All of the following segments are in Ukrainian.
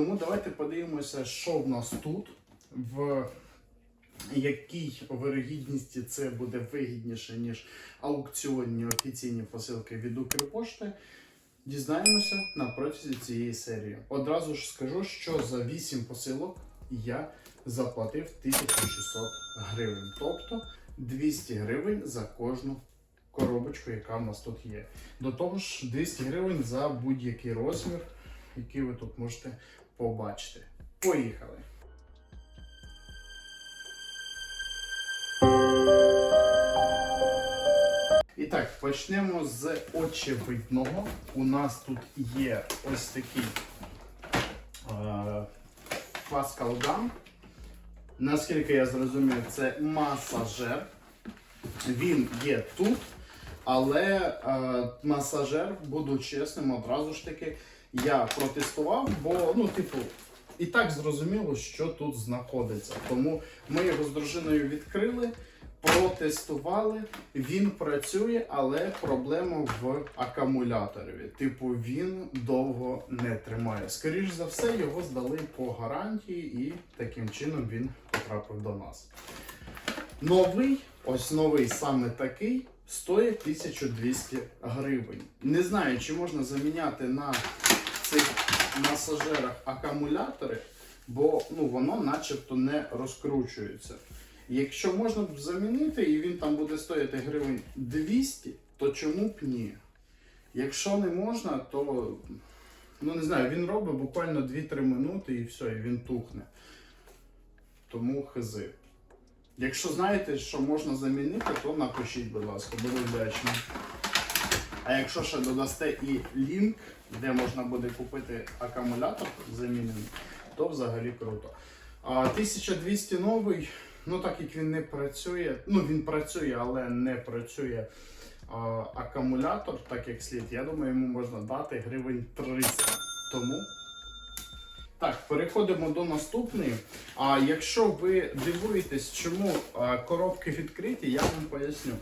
Тому давайте подивимося, що в нас тут, в якій вирогідності це буде вигідніше, ніж аукціонні офіційні посилки від Укрпошти. Дізнаємося на протязі цієї серії. Одразу ж скажу, що за 8 посилок я заплатив 1600 гривень, тобто 200 гривень за кожну коробочку, яка в нас тут є. До того ж, 200 гривень за будь-який розмір, який ви тут можете побачити. Поїхали! І так, почнемо з очевидного. У нас тут є ось такий е, Gun. Наскільки я зрозумів, це масажер. Він є тут, але е, масажер, буду чесним, одразу ж таки, я протестував, бо, ну, типу, і так зрозуміло, що тут знаходиться. Тому ми його з дружиною відкрили, протестували. Він працює, але проблема в акумуляторі. Типу, він довго не тримає. Скоріш за все, його здали по гарантії, і таким чином він потрапив до нас. Новий, ось новий саме такий, стоїть 1200 гривень. Не знаю, чи можна заміняти на цих масажерах акумулятори, бо ну, воно начебто не розкручується. Якщо можна б замінити і він там буде стояти гривень 200, то чому б ні? Якщо не можна, то ну не знаю, він робить буквально 2-3 минути і все, і він тухне. Тому хизи. Якщо знаєте, що можна замінити, то напишіть, будь ласка, буду вдячний. А якщо ще додасте і лінк, де можна буде купити акумулятор замінений, то взагалі круто. А 1200 новий, ну так як він не працює, ну він працює, але не працює а, акумулятор, так як слід, я думаю, йому можна дати гривень 300. Тому так, переходимо до наступної. А якщо ви дивуєтесь, чому а, коробки відкриті, я вам поясню.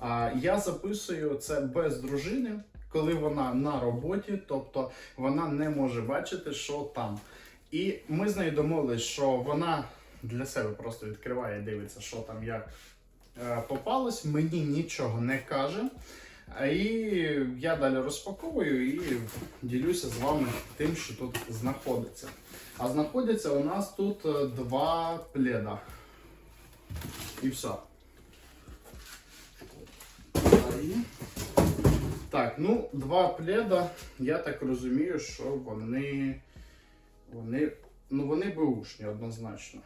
А, я записую це без дружини, коли вона на роботі, тобто вона не може бачити, що там. І ми з нею домовились, що вона для себе просто відкриває дивиться, що там як е, попалось, мені нічого не каже. А І я далі розпаковую і ділюся з вами тим, що тут знаходиться. А знаходяться у нас тут е, два пледа. І все. Так, ну, два пледа, я так розумію, що вони. Вони. Ну, вони беушні однозначно.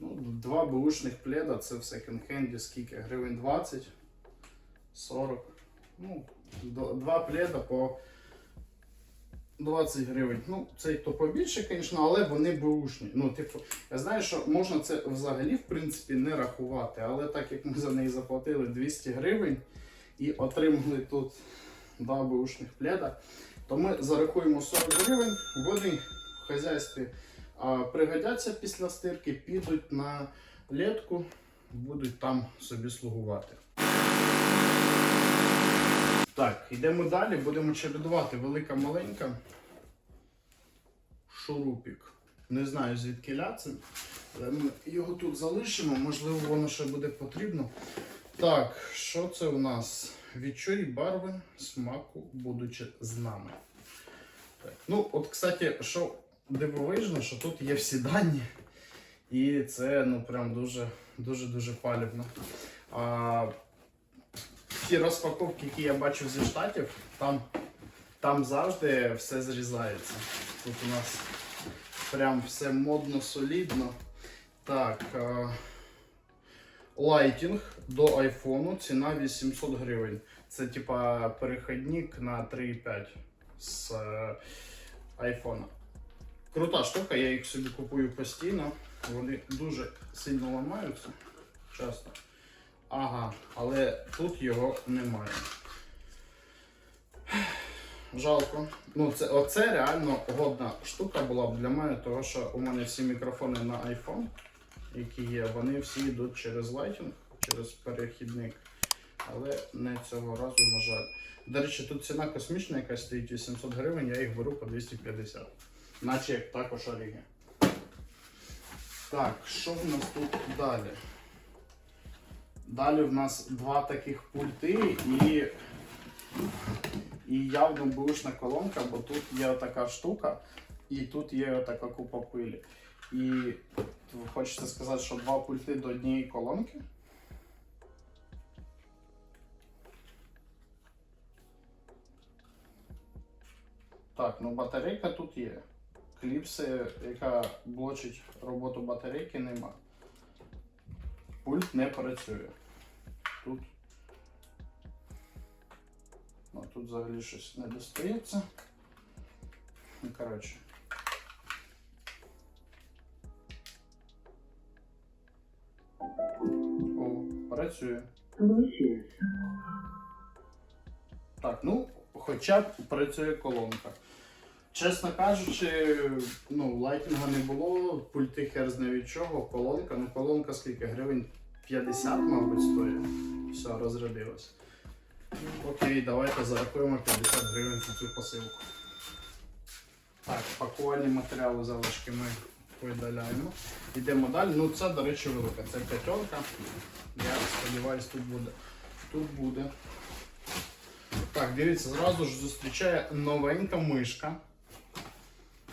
Ну, два беушних пледа це в секонд-хенді скільки? Гривень 20, 40. Ну, два пледа по 20 гривень. Ну, цей то побільше, звісно, але вони беушні. Ну, типу, я знаю, що можна це взагалі, в принципі, не рахувати, але так як ми за неї заплатили 200 гривень і отримали тут два беушних пледа, то ми зарахуємо 40 гривень, вони в хазяйстві пригодяться після стирки, підуть на літку, будуть там собі слугувати. Так, йдемо далі, будемо чередувати велика маленька. Шурупік. Не знаю звідки ля це. Але ми його тут залишимо, можливо, воно ще буде потрібно. Так, що це у нас? Відчуй барви смаку, будучи з нами. Так. Ну, от, кстати, що дивовижно, що тут є всі дані. І це ну прям дуже дуже дуже палівно. А, ті розпаковки, які я бачив зі штатів, там, там завжди все зрізається. Тут у нас прям все модно, солідно. Так. е, Лайтінг до айфону, ціна 800 гривень. Це типа перехідник на 3,5 з е, айфона. Крута штука, я їх собі купую постійно. Вони дуже сильно ламаються часто. Ага, але тут його немає. Жалко. Ну, це, оце реально годна штука була б для мене, тому що у мене всі мікрофони на iPhone, які є, вони всі йдуть через Lighting, через перехідник. Але не цього разу, на жаль. До речі, тут ціна космічна, яка стоїть 800 гривень, я їх беру по 250. Наче як також оріги. Так, що в нас тут далі? Далі в нас два таких пульти і, і явно бушна колонка, бо тут є така штука, і тут є така купа пилі. І хочете сказати, що два пульти до однієї колонки? Так, ну батарейка тут є. Кліпси, яка блочить роботу батарейки, нема. Пульт не працює. Ну, тут взагалі щось не достається. Ну, коротше. О, працює. Так, ну, хоча б працює колонка. Чесно кажучи, ну, лайтінга не було, пульти хер з від чого, колонка. Ну, колонка скільки? Гривень 50, мабуть, стоїть. Все, розрядилось. Окей, давайте зарахуємо 50 гривень за цю посилку. Так, пакувальні матеріали залишки ми видаляємо. Йдемо далі. Ну, це, до речі, велика. Це п'ятерка. Я сподіваюся, тут буде. Тут буде. Так, дивіться, зразу ж зустрічає новенька мишка.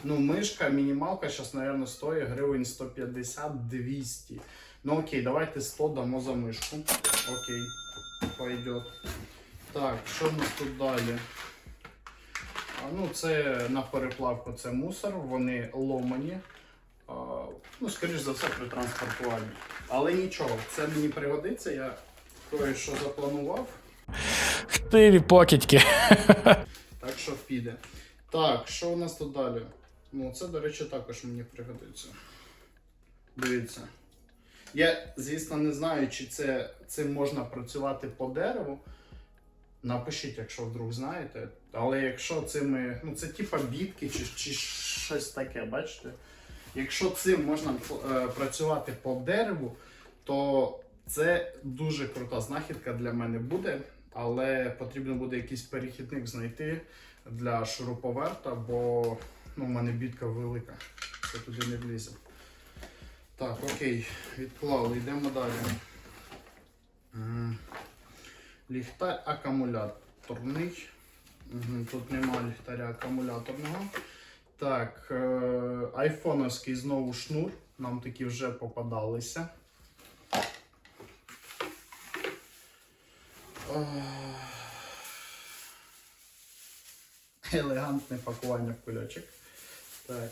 Ну, мишка, мінімалка зараз, мабуть, стоїть гривень 150-200. Ну окей, давайте 100 дамо за мишку. Окей, пойдет. Так, що в нас тут далі? А, ну, це на переплавку це мусор, вони ломані. А, ну, скоріш за все, при транспортуванні. Але нічого, це мені пригодиться, я кое-що запланував. Ти покидьки. Так що піде. Так, що у нас тут далі? Ну, це, до речі, також мені пригодиться. Дивіться. Я, звісно, не знаю, чи це, цим можна працювати по дереву. Напишіть, якщо вдруг знаєте. Але якщо цими. Ну, це типа бітки чи, чи щось таке, бачите? Якщо цим можна е, працювати по дереву, то це дуже крута знахідка для мене буде. Але потрібно буде якийсь перехідник знайти для шуруповерта, бо ну, в мене бітка велика. Це туди не влізе. Так, окей, відклали, йдемо далі. Ліхтар акумуляторний. Тут нема ліхтаря акумуляторного. Так, е, айфоновський знову шнур. Нам такі вже попадалися. Елегантне пакування в кульочок. Так.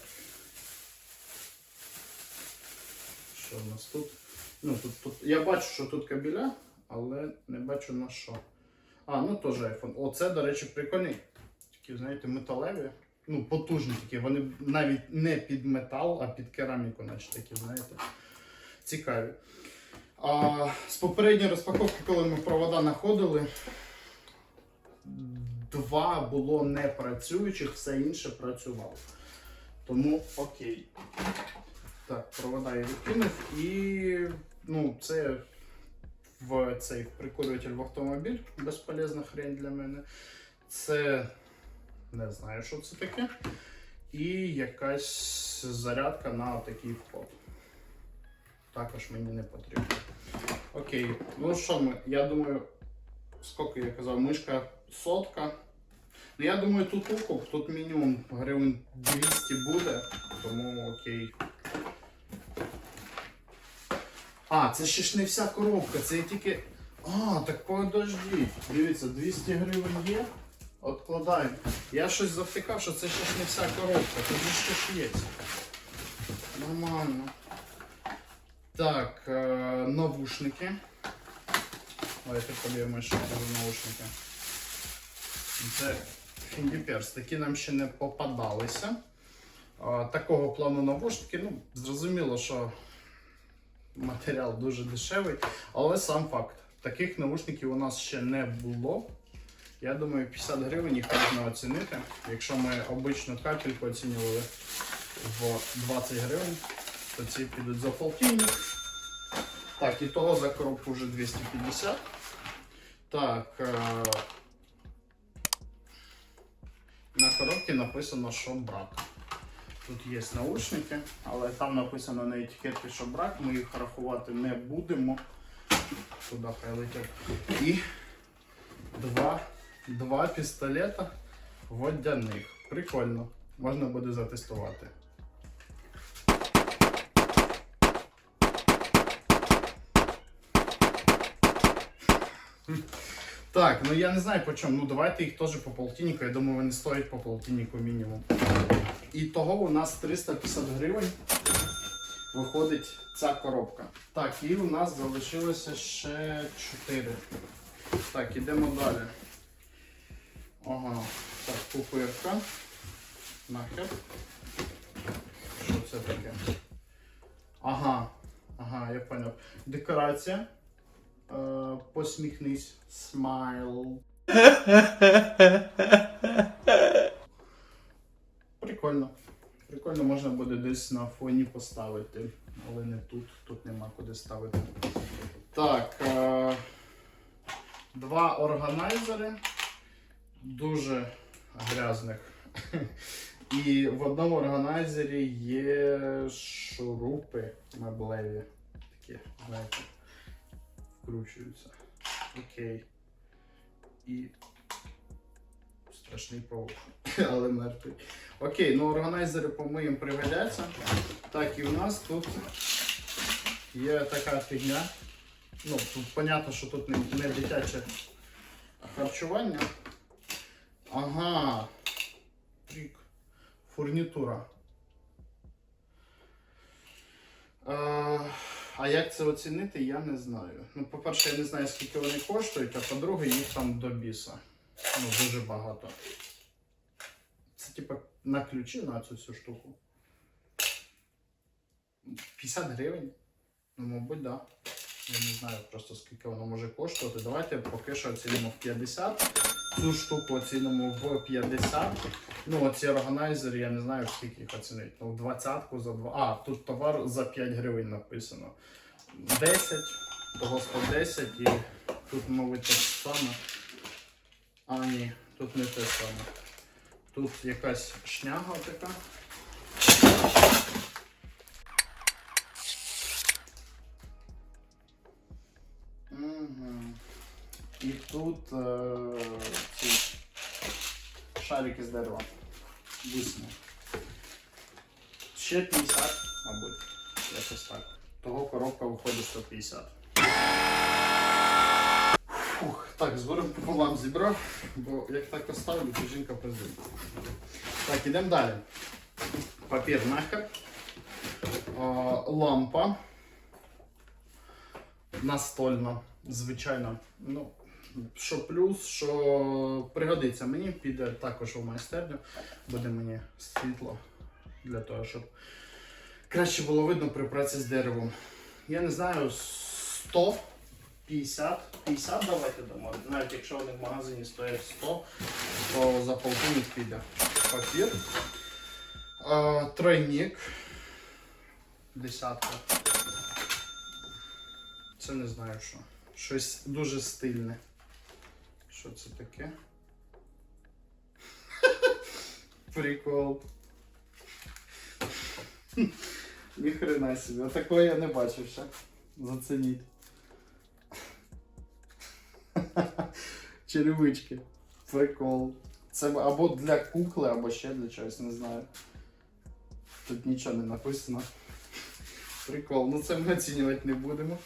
Що в нас тут? Ну, тут, тут. Я бачу, що тут кабеля, але не бачу на що. А, ну теж iPhone. Оце, до речі, прикольні. Такі, знаєте, металеві. Ну, потужні такі. Вони навіть не під метал, а під кераміку, наче такі, знаєте. Цікаві. А, з попередньої розпаковки, коли ми провода знаходили, два було не працюючих, все інше працювало. Тому окей. Так, провода я відкинув і ну, це в цей прикурюватель в автомобіль. Безполезна хрень для мене. Це не знаю, що це таке. І якась зарядка на такий вход. Також мені не потрібно. Окей, ну що ми, я думаю, скільки я казав, мишка сотка. Ну я думаю, тут укуп, тут мінімум гривень 200 буде, тому окей. А, це ще ж не вся коробка, це тільки. А, так подождіть. Дивіться, 200 гривень є. Откладаємо. Я щось завтикав, що це ще ж не вся коробка, тут ще ж є. Нормально. Так, е, навушники. Давайте це за наушники. Це фіндіперс. Такі нам ще не попадалися. Такого плану навушники. Ну, зрозуміло, що матеріал дуже дешевий, але сам факт. Таких навушників у нас ще не було. Я думаю, 50 гривень їх можна оцінити. Якщо ми обичну капельку оцінювали в 20 гривень, то ці підуть за полтинник. Так, і того за коробку вже 250. Так. Е на коробці написано, що брак. Тут є наушники, але там написано на етикетці, що брак, ми їх рахувати не будемо. Туди хай. І два, два пістолета водяних. Прикольно. Можна буде затестувати. Так, ну я не знаю по чому. Ну давайте їх теж по полтиннику. Я думаю, вони стоять по полтиннику мінімум. І того у нас 350 гривень виходить ця коробка. Так, і у нас залишилося ще 4. Так, ідемо далі. Ага, так, пупирка. Нахер. Що це таке? Ага, ага, я поняв. Декорація. Е, посміхнись. Смайл. Прикольно. Прикольно можна буде десь на фоні поставити, але не тут. Тут нема куди ставити. Так. Е, два органайзери. Дуже грязних. І в одному органайзері є шурупи меблеві. Такі, знаєте, вкручуються. Окей. І страшний паук, але мертвий. Окей, ну органайзери по-моєму пригодяться. Так, і у нас тут є така фігня. Ну, тут понятно, що тут не, не дитяче харчування. Ага. Прик. Фурнітура. Е, а як це оцінити, я не знаю. Ну, по-перше, я не знаю, скільки вони коштують, а по-друге, їх там до біса. Ну, дуже багато. Це типа на ключі на цю всю штуку. 50 гривень? Ну, мабуть, так. Да. Я не знаю просто скільки воно може коштувати. Давайте поки що оцінимо в 50. Цю штуку оцінимо в 50. Ну, оці органайзери, я не знаю, скільки їх оцінити. Ну, в 20 за 2. А, тут товар за 5 гривень написано. 10, того 110 і тут, мабуть, те ж саме. А, ні, тут не те саме. Тут якась шняга така. Угу. І тут е, ці шарики з дерева. Висне. Ще 50, мабуть. Якось так. Того коробка виходить 150. Фух, так, збором пополам зібрав, бо як так оставлю, то жінка призвить. Так, ідемо далі. Папір нахер. Лампа. Настольна, звичайно. Ну, що плюс, що пригодиться мені, піде також у майстерню. Буде мені світло для того, щоб краще було видно при праці з деревом. Я не знаю, 100, 50, 50 давайте дамо. Навіть якщо вони в магазині стоять 100, то за полтинник піде папір. А, тройник. Десятка. Це не знаю що. Щось дуже стильне. Що це таке? Прикол. Ніхрена собі. Такого я не бачив ще. Зацініть. Черевички. Прикол. Це або для кукли, або ще для чогось, не знаю. Тут нічого не написано. Прикол. Ну це ми оцінювати не будемо.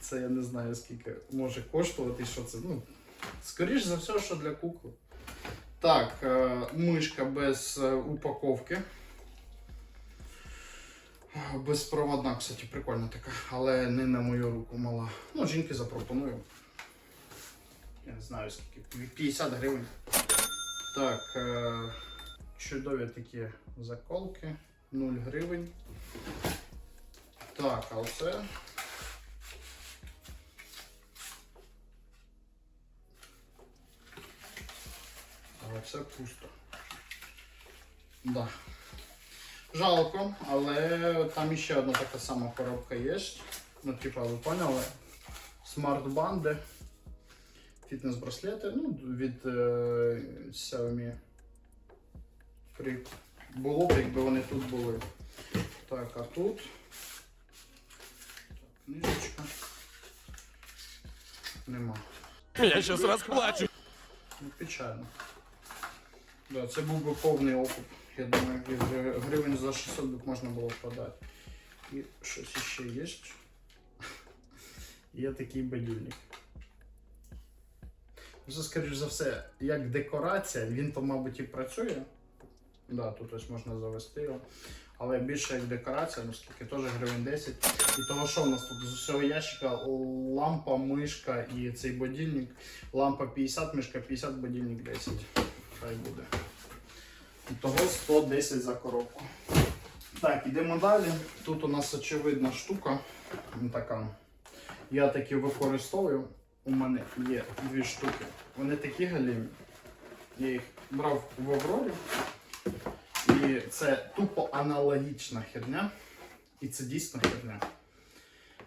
Це я не знаю скільки може коштувати що це. Ну, скоріш за все, що для кукли. Так, е, мишка без е, упаковки. Безпроводна, кстати, прикольна така, але не на мою руку мала. Ну, жінки запропоную. Я не знаю скільки. 50 гривень. Так, е, чудові такі заколки. 0 гривень. Так, а оце. Але все пусто. Да. Жалко, але там ще одна така сама коробка є. Ну, типа, ви поняли? Смарт-банди, фітнес-браслети, ну, від е, Xiaomi Free було б, якби вони тут були. Так, а тут. Так, книжечка. Нема. Я сейчас расплачу. Ну, печально. Да, це був би повний окуп. Я думаю, гри- гривень за 600 б можна було продати. І щось ще є. Є такий будильник. Вже, скоріш за все, як декорація, він то, мабуть, і працює. Да, тут ось можна завести його. Але більше як декорація, ну скільки теж гривень 10. І того, що в нас тут з усього ящика лампа, мишка і цей будильник. Лампа 50, мишка 50, будильник 10. Хай буде. Того 110 за коробку. Так, ідемо далі. Тут у нас очевидна штука. Така. Я такі використовую. У мене є дві штуки. Вони такі галімі. Я їх брав в Аврорі. І це тупо аналогічна херня. І це дійсно херня.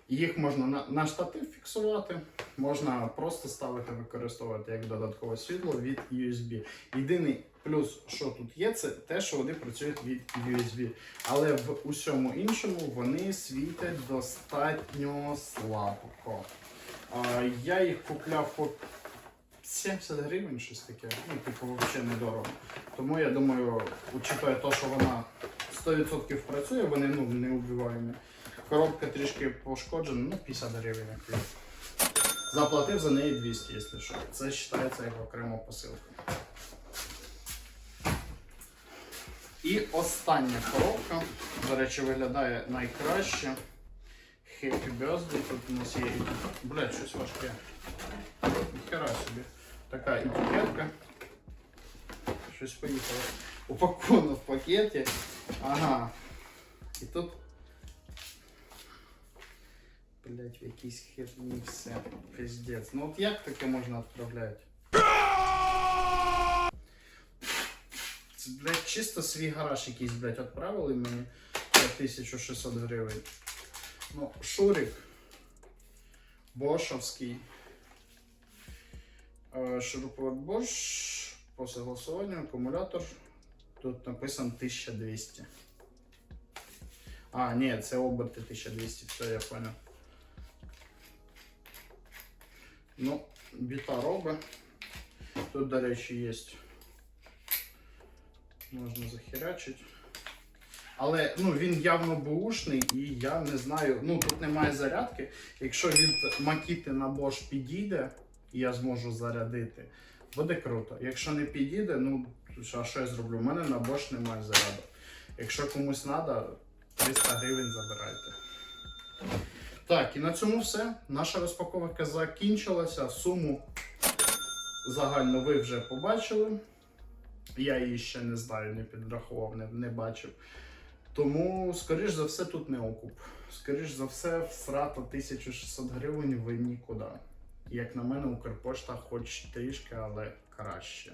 Їх можна на, на штатив фіксувати, можна просто ставити, використовувати як додаткове світло від USB. Єдиний плюс, що тут є, це те, що вони працюють від USB. Але в усьому іншому вони світять достатньо слабко. Я їх купляв по 70 гривень, щось таке. Ну, типу, взагалі недорого. Тому я думаю, учитывая те, що вона 100% працює, вони ну, не убиваємо. Коробка трішки пошкоджена, ну 50 гривень. Заплатив за неї 200, якщо що. Це вважається як окрема посилка. І остання коробка, до речі, виглядає найкраще. Happy Birthday. Тут у нас є. Блядь, щось важке. Ніхера собі. Така етикетка. Щось поїхало. Упаковано в пакеті. Ага. І тут. Блять, в якійсь херні все. Пиздец. Ну от як таке можна відправляти? Це, блядь, чисто свій гараж якийсь, блядь, відправили мені за 1600 гривень. Ну, Шурик. Бошовський. Е, Шуруповерт Bosch по согласуванню, акумулятор. Тут написано 1200. А, ні, це оберти 1200, все, я понял. Ну, біта робить. Тут, до речі, є. Можна захерячити. Але ну, він явно бушний і я не знаю. Ну тут немає зарядки. Якщо від Макіти на Bosch підійде, і я зможу зарядити, буде круто. Якщо не підійде, ну а що я зроблю? У мене на Bosch немає заряду. Якщо комусь треба, 300 гривень забирайте. Так, і на цьому все. Наша розпаковка закінчилася. Суму загально ви вже побачили. Я її ще не знаю, не підрахував, не, не бачив. Тому, скоріш за все, тут не окуп. Скоріш за все, втрата 1600 гривень ви нікуди. Як на мене, Укрпошта хоч трішки, але краще.